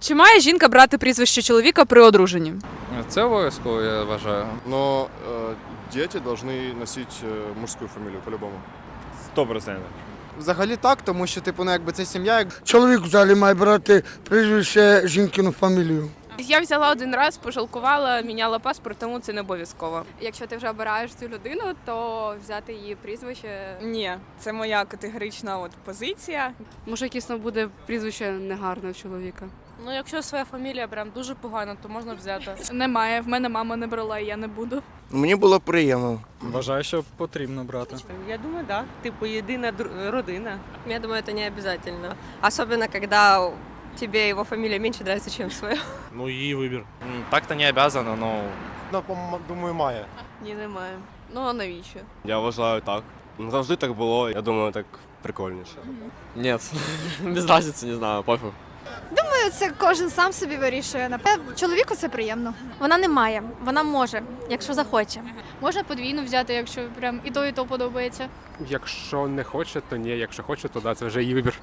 Чи має жінка брати прізвище чоловіка при одруженні? Це обов'язково, я вважаю. Но э, дети должны носить э, мужскую фамилию по-любому. Сто процентів. Взагалі так, тому що типу, ну якби це сім'я, як Чоловік взагалі має брати прізвище жінкину фамілію. Я взяла один раз, пожалкувала, міняла паспорт, тому це не обов'язково. Якщо ти вже обираєш цю людину, то взяти її прізвище. Ні, це моя категорична от позиція. Може, там буде прізвище негарне в чоловіка. Ну, якщо своя фамілія прям дуже погана, то можна взяти. Немає. В мене мама не брала, і я не буду. Мені було приємно. Вважаю, що потрібно брати. Я думаю, так. Типу, єдина родина. Я думаю, это не обязательно. Особенно, когда тебе его фамилия меньше нравится, чем своя. Ну, її вибір. Так-то не обязано, но думаю, має. Ні, немає. Ну а навіщо? Я вважаю так. Ну, завжди так було. Я думаю, так прикольніше. Ні, без разниці, не знаю, пофіг. Це кожен сам собі вирішує. Напевно, чоловіку це приємно. Вона не має, вона може, якщо захоче. Можна подвійну взяти, якщо прям і то, і то подобається. Якщо не хоче, то ні. Якщо хоче, то да, це вже її вибір.